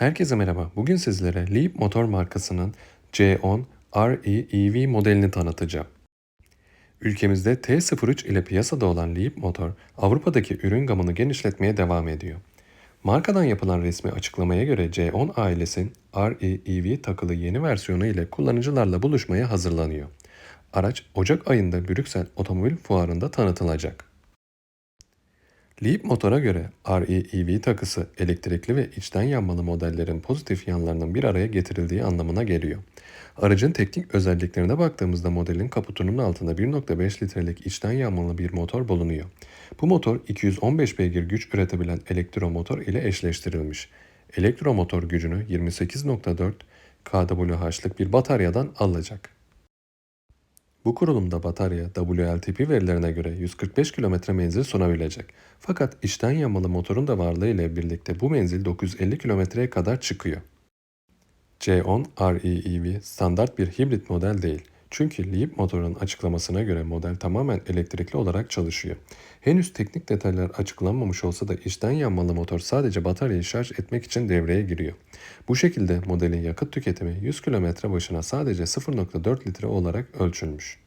Herkese merhaba. Bugün sizlere Leap motor markasının C10 RE EV modelini tanıtacağım. Ülkemizde T03 ile piyasada olan Leap motor, Avrupa'daki ürün gamını genişletmeye devam ediyor. Markadan yapılan resmi açıklamaya göre C10 ailesinin RE EV takılı yeni versiyonu ile kullanıcılarla buluşmaya hazırlanıyor. Araç Ocak ayında Brüksel Otomobil Fuarı'nda tanıtılacak. Leap motora göre RE-EV takısı elektrikli ve içten yanmalı modellerin pozitif yanlarının bir araya getirildiği anlamına geliyor. Aracın teknik özelliklerine baktığımızda modelin kaputunun altında 1.5 litrelik içten yanmalı bir motor bulunuyor. Bu motor 215 beygir güç üretebilen elektromotor ile eşleştirilmiş. Elektromotor gücünü 28.4 kWh'lık bir bataryadan alacak. Bu kurulumda batarya WLTP verilerine göre 145 km menzil sunabilecek. Fakat içten yanmalı motorun da varlığı ile birlikte bu menzil 950 kilometreye kadar çıkıyor. C10 RE EV standart bir hibrit model değil. Çünkü Leap motorun açıklamasına göre model tamamen elektrikli olarak çalışıyor. Henüz teknik detaylar açıklanmamış olsa da içten yanmalı motor sadece bataryayı şarj etmek için devreye giriyor. Bu şekilde modelin yakıt tüketimi 100 km başına sadece 0.4 litre olarak ölçülmüş.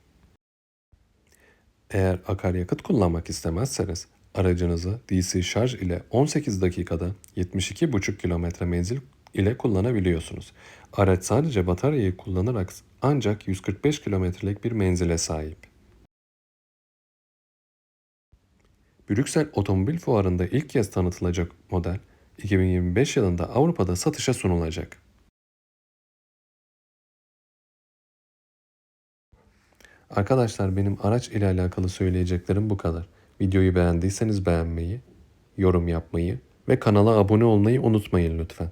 Eğer akaryakıt kullanmak istemezseniz aracınızı DC şarj ile 18 dakikada 72,5 kilometre menzil ile kullanabiliyorsunuz. Araç sadece bataryayı kullanarak ancak 145 kilometrelik bir menzile sahip. Brüksel Otomobil Fuarı'nda ilk kez tanıtılacak model 2025 yılında Avrupa'da satışa sunulacak. Arkadaşlar benim araç ile alakalı söyleyeceklerim bu kadar. Videoyu beğendiyseniz beğenmeyi, yorum yapmayı ve kanala abone olmayı unutmayın lütfen.